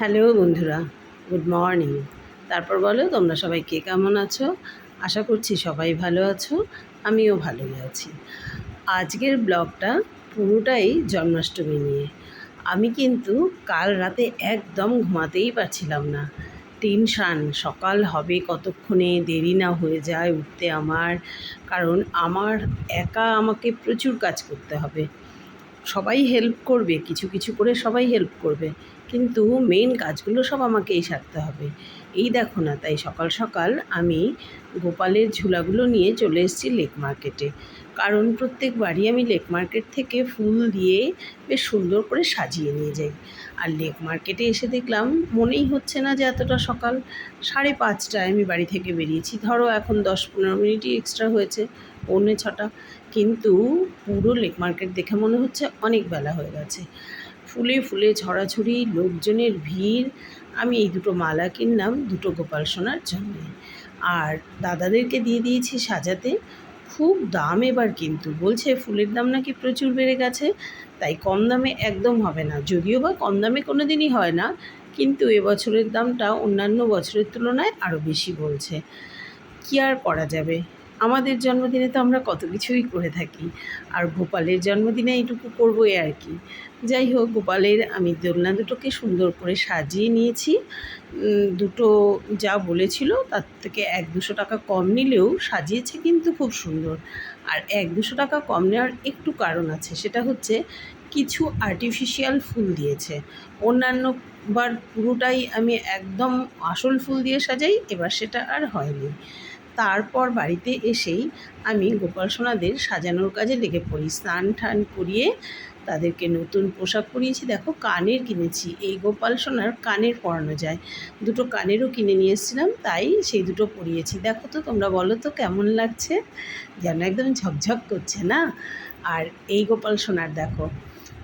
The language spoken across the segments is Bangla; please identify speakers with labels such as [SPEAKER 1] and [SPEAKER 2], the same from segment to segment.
[SPEAKER 1] হ্যালো বন্ধুরা, গুড মর্নিং। তারপর বলো, তোমরা সবাই কে কেমন আছো? আশা করছি সবাই ভালো আছো, আমিও ভালোই আছি। আজকের ব্লগটা পুরোটাই জন্মাষ্টমী নিয়ে। আমি কিন্তু কাল রাতে একদম ঘুমাতেই পারছিলাম না। টেনশান, সকাল হবে কতক্ষণে, দেরি না হয়ে যায় উঠতে আমার, কারণ আমার একা আমাকে প্রচুর কাজ করতে হবে। সবাই হেল্প করবে, কিছু কিছু করে সবাই হেল্প করবে। কিন্তু মেন কাজগুলো সব আমাকেই সারতে হবে। এই দেখো না, তাই সকাল সকাল আমি গোপালের ঝুলাগুলো নিয়ে চলে এসেছি লেক মার্কেটে কারণ প্রত্যেকবারই আমি লেক মার্কেট থেকে ফুল দিয়ে বেশ সুন্দর করে সাজিয়ে নিয়ে যাই। আর লেক মার্কেটে এসে দেখলাম মনেই হচ্ছে না যে এতটা সকাল। সাড়ে পাঁচটায় আমি বাড়ি থেকে বেরিয়েছি। ধরো এখন দশ পনেরো মিনিটই এক্সট্রা হয়েছে, পৌনে ছটা। কিন্তু পুরো লেক মার্কেট দেখে মনে হচ্ছে অনেক বেলা হয়ে গেছে। ফুলে ফুলে ছড়াছড়ি লোকজনের ভিড়। আমি এই দুটো মালা কিনলাম দুটো গোপাল সোনার জন্য। আর দাদাদেরকে দিয়ে দিয়েছি সাজাতে। খুব দাম এবার কিন্তু। বলছে ফুলের দাম নাকি প্রচুর বেড়ে গেছে, তাই কম দামে একদম হবে না। যদিও বা কম দামে কোনো দিনই হয় না, কিন্তু এবছরের দামটা অন্যান্য বছরের তুলনায় আরও বেশি বলছে। কী আর করা যাবে? আমাদের জন্মদিনে তো আমরা কত কিছুই করে থাকি। আর গোপালের জন্মদিনে এইটুকু করবোই আর কি। যাই হোক, গোপালের আমি দোলনা দুটোকে সুন্দর করে সাজিয়ে নিয়েছি। দুটো যা বলেছিল তার থেকে এক দুশো টাকা কম নিলেও সাজিয়েছে কিন্তু খুব সুন্দর। আর এক দুশো টাকা কম নেওয়ার একটু কারণ আছে, সেটা হচ্ছে কিছু আর্টিফিশিয়াল ফুল দিয়েছে। অন্যান্য বার পুরোটাই আমি একদম আসল ফুল দিয়ে সাজাই, এবার সেটা আর হয়নি। তারপর বাড়িতে এসেই আমি গোপাল সোনাদের সাজানোর কাজে লেগে পড়ি। স্নান টান করিয়ে তাদেরকে নতুন পোশাক পরিয়েছি। দেখো, কানের কিনেছি। এই গোপাল সোনার কানের পরানো যায়। দুটো কানেরও কিনে নিয়ে এসেছিলাম, তাই সেই দুটো পরিয়েছি। দেখো তো, তোমরা বলো তো, কেমন লাগছে? যেন একদম ঝকঝক করছে, না? আর এই গোপাল সোনার দেখো,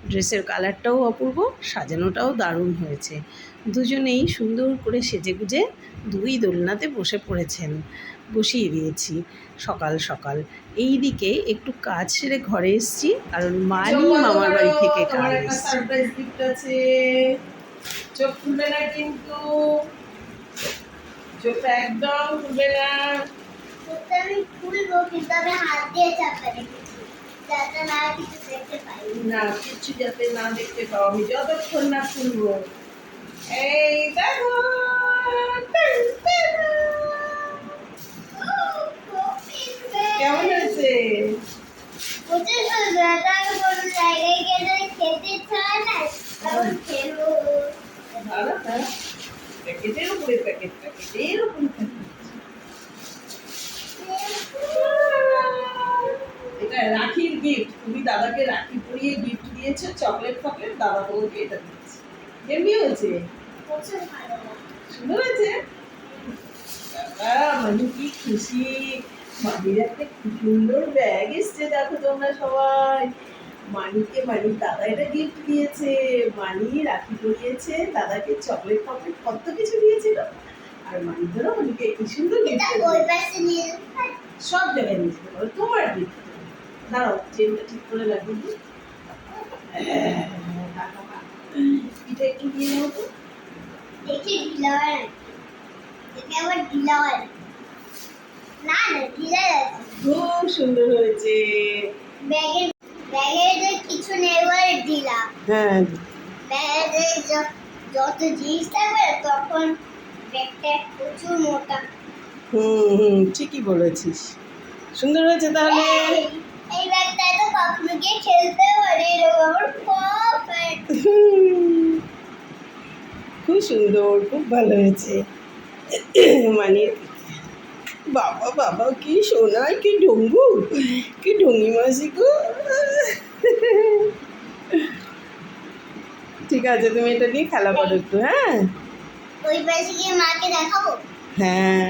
[SPEAKER 1] ড্রেসের কালারটাও অপূর্ব, সাজানোটাও দারুণ হয়েছে। দুজনেই সুন্দর করে সেজে গুজে দুই দোলনাতে বসে পড়েছেন। বসিয়ে দিয়েছি সকাল সকাল। এই দিকে একটু কাজ সেরে ঘরে এসেছি কারণ মানি মামার বাড়ি থেকে কাজ। এসেছে
[SPEAKER 2] সারপ্রাইজ গিফট আছে। চোখ খুলবে না কিন্তু। চোখটা একদম খুলবে না।
[SPEAKER 3] আমি খুলবো কিন্তু আমি হাত দিয়ে চাপা রেখেছি। যাতে না কিছু দেখতে পাই।
[SPEAKER 2] না কিচ্ছু যাতে না দেখতে পাও। আমি যতক্ষণ না খুলবো। এই দেখো। কেমন হয়েছে?
[SPEAKER 3] প্রচুর সুন্দর আমি কোনো জায়গায় গেলে খেতে চায় না তখন খেলব
[SPEAKER 2] ভালো হ্যাঁ প্যাকেটের উপরে প্যাকেট প্যাকেটের উপরে এটা রাখির গিফট তুমি দাদাকে রাখি পরিয়ে গিফট দিয়েছ চকলেট ফকলেট দাদা তোমাকে এটা দিয়েছে। কেমনি হয়েছে? সুন্দর হয়েছে? বাবা মানে কি খুশি। মানির একটা কি সুন্দর ব্যাগ এসছে দেখো তোমরা সবাই। মানিকে মানির দাদা এটা গিফট দিয়েছে মানি রাখি পরিয়েছে দাদাকে চকলেট ফকলেট কত কিছু দিয়েছিল। আর মানি ধরো মানিকে কি সুন্দর সব জায়গায় নিয়ে যেতে পারো তোমার গিফট দাঁড়াও চেনটা ঠিক করে লাগবে এটা একটু দিয়ে নেব তো।
[SPEAKER 3] দেখি ঢিলা হয় দেখি আবার ঢিলা হয় না ঢিলা
[SPEAKER 2] খুব সুন্দর হয়েছে।
[SPEAKER 3] যে কিছু নেই বলে ঢিলা
[SPEAKER 2] হ্যাঁ।
[SPEAKER 3] ব্যাগে যত জিনিস থাকবে তখন ব্যাগটা প্রচুর মোটা।
[SPEAKER 2] হুম হুম ঠিকই বলেছিস। সুন্দর হয়েছে তাহলে?
[SPEAKER 3] এই এই ব্যাগটা তো কখনো গিয়ে খেলতে পারে এরকম আমার
[SPEAKER 2] খুব সুন্দর খুব ভালো হয়েছে। মানে বাবা বাবা কি সোনার কি ডঙ্গু কি ডঙ্গি মাসি গো। ঠিক আছে তুমি এটা নিয়ে খেলা করো একটু হ্যাঁ?
[SPEAKER 3] ওই পাশে গিয়ে মাকে দেখাবো?
[SPEAKER 2] হ্যাঁ।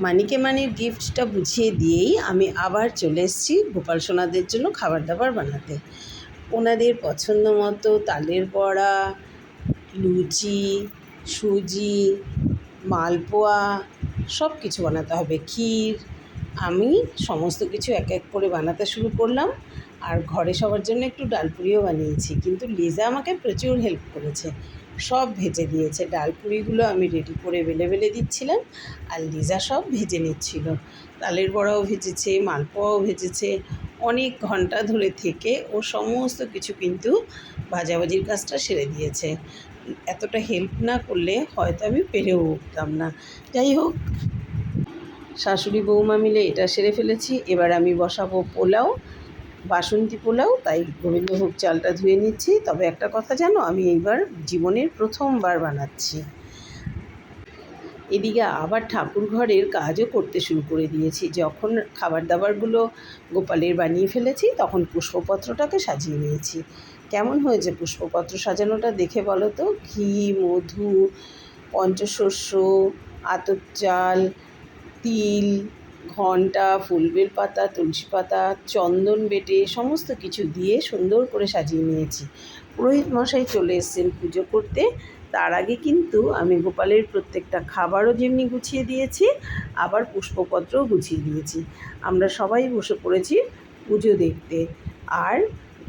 [SPEAKER 1] মানিকে মানির গিফটটা বুঝিয়ে দিয়েই আমি আবার চলে এসেছি গোপাল সোনাদের জন্য খাবার দাবার বানাতে। ওনাদের পছন্দ মতো তালের বড়া লুচি সুজি মালপোয়া সব কিছু বানাতে হবে। ক্ষীর, আমি সমস্ত কিছু এক এক করে বানাতে শুরু করলাম। আর ঘরে সবার জন্য একটু ডালপুরিও বানিয়েছি। কিন্তু লিজা আমাকে প্রচুর হেল্প করেছে। সব ভেজে দিয়েছে ডাল পুরিগুলো আমি রেডি করে বেলে বেলে দিচ্ছিলাম আর লিজা সব ভেজে নিচ্ছিল। তালের বড়াও ভেজেছে, মালপোয়াও ভেজেছে। অনেক ঘণ্টা ধরে থেকে ও সমস্ত কিছু কিন্তু ভাজাভাজির কাজটা সেরে দিয়েছে। এতটা হেল্প না করলে হয়তো আমি পেরেও উঠতাম না। যাই হোক, শাশুড়ি বৌমা মিলে এটা সেরে ফেলেছি। এবার আমি বসাবো পোলাও, বাসন্তী পোলাও, তাই গোবিন্দভোগ চালটা ধুয়ে নিচ্ছি। তবে একটা কথা জানো, আমি এইবার জীবনের প্রথমবার বানাচ্ছি। এদিকে আবার ঠাকুর ঘরের কাজও করতে শুরু করে দিয়েছি। যখন খাবার দাবারগুলো গোপালের বানিয়ে ফেলেছি, তখন পুষ্পপত্রটাকে সাজিয়ে নিয়েছি। কেমন হয়েছে পুষ্পপত্র সাজানোটা দেখে বলো তো? ঘি, মধু, পঞ্চশস্য, আতপ চাল, তিল, ঘণ্টা, ফুলবেল পাতা, তুলসী পাতা, চন্দন বেটে সমস্ত কিছু দিয়ে সুন্দর করে সাজিয়ে নিয়েছি। পুরোহিত মশাই চলে এসেছেন পুজো করতে। তার আগে কিন্তু আমি গোপালের প্রত্যেকটা খাবারও যেমনি গুছিয়ে দিয়েছি, আবার পুষ্পপত্রও গুছিয়ে দিয়েছি। আমরা সবাই বসে পড়েছি পুজো দেখতে। আর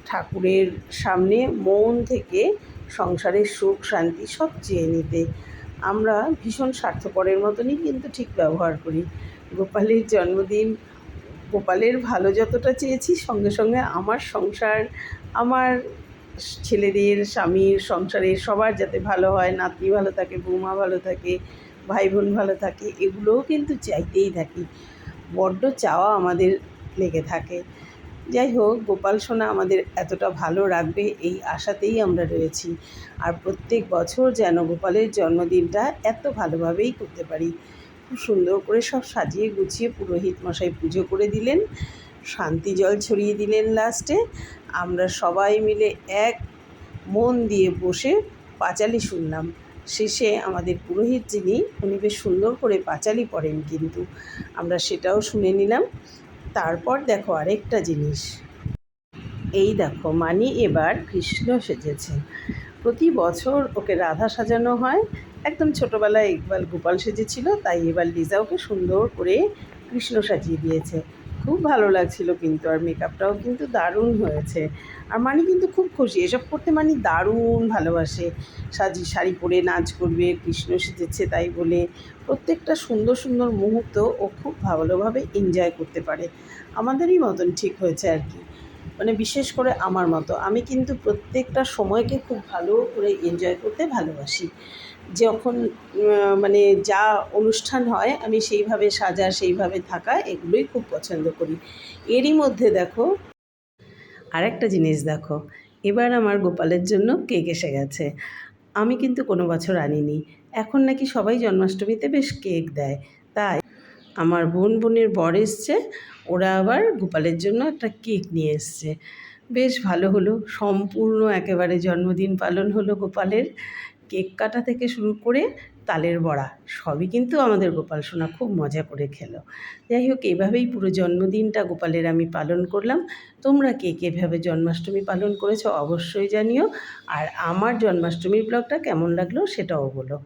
[SPEAKER 1] ঠাকুরের সামনে মন থেকে সংসারের সুখ, শান্তি সব চেয়ে নিতে। আমরা ভীষণ স্বার্থপরের মতনই কিন্তু ঠিক ব্যবহার করি। গোপালের জন্মদিন, গোপালের ভালো যতটা চেয়েছি, সঙ্গে সঙ্গে আমার সংসার, আমার ছেলেদের, স্বামীর সংসারের সবার যাতে ভালো হয়, নাতনি ভালো থাকে, বৌমা ভালো থাকে ভাই বোন ভালো থাকে, এগুলোও কিন্তু চাইতেই থাকি। বড্ড চাওয়া আমাদের লেগে থাকে। যাই হোক, গোপাল সোনা আমাদের এতটা ভালো রাখবে এই আশাতেই আমরা রয়েছি। আর প্রত্যেক বছর যেন গোপালের জন্মদিনটা এত ভালোভাবেই করতে পারি। খুব সুন্দর করে সব সাজিয়ে গুছিয়ে পুরোহিত মশাই পুজো করে দিলেন, শান্তি জল ছড়িয়ে দিলেন লাস্টে। আমরা সবাই মিলে এক মন দিয়ে বসে পাঁচালি শুনলাম। শেষে আমাদের পুরোহিত যিনি, উনি বেশ সুন্দর করে পাঁচালি পড়েন কিন্তু। আমরা সেটাও শুনে নিলাম। তারপর দেখো আরেকটা জিনিস। এই দেখো, মানি এবার কৃষ্ণ সেজেছে। প্রতি বছর ওকে রাধা সাজানো হয়। একদম ছোটোবেলায় একবার গোপাল সেজেছিল, তাই এবার লিজা ওকে সুন্দর করে কৃষ্ণ সাজিয়ে দিয়েছে। খুব ভালো লাগছিল কিন্তু, আর মেকআপটাও কিন্তু দারুণ হয়েছে। আর মানি কিন্তু খুব খুশি, এসব করতে মানি দারুণ ভালোবাসে। সাজি, শাড়ি পরে নাচ করবে, কৃষ্ণ সেজেছে তাই বলে প্রত্যেকটা সুন্দর সুন্দর মুহূর্ত ও খুব ভালোভাবে এনজয় করতে পারে। আমাদেরই মতন ঠিক হয়েছে আর কি। মানে বিশেষ করে আমার মতো। আমি কিন্তু প্রত্যেকটা সময়কে খুব ভালো করে এনজয় করতে ভালোবাসি। যখন মানে যা অনুষ্ঠান হয়, আমি সেইভাবে সাজা, সেইভাবে থাকা এগুলোই খুব পছন্দ করি। এরই মধ্যে দেখো, আরেকটা জিনিস দেখো, এবার আমার গোপালের জন্য কেক এসে গেছে। আমি কিন্তু কোনো বছর আনিনি। এখন নাকি সবাই জন্মাষ্টমীতে বেশ কেক দেয়। তাই আমার বোন বোনের বর এসছে, ওরা আবার গোপালের জন্য একটা কেক নিয়ে এসছে। বেশ ভালো হলো, সম্পূর্ণ একেবারে জন্মদিন পালন হলো গোপালের। কেক কাটা থেকে শুরু করে তালের বড়া, সবই কিন্তু আমাদের গোপাল সোনা খুব মজা করে খেলো। যাই হোক, এভাবেই পুরো জন্মদিনটা গোপালের আমি পালন করলাম। তোমরা কে কে এভাবে জন্মাষ্টমী পালন করেছ অবশ্যই জানিও। আর আমার জন্মাষ্টমীর ব্লগটা কেমন লাগল সেটাও বলো।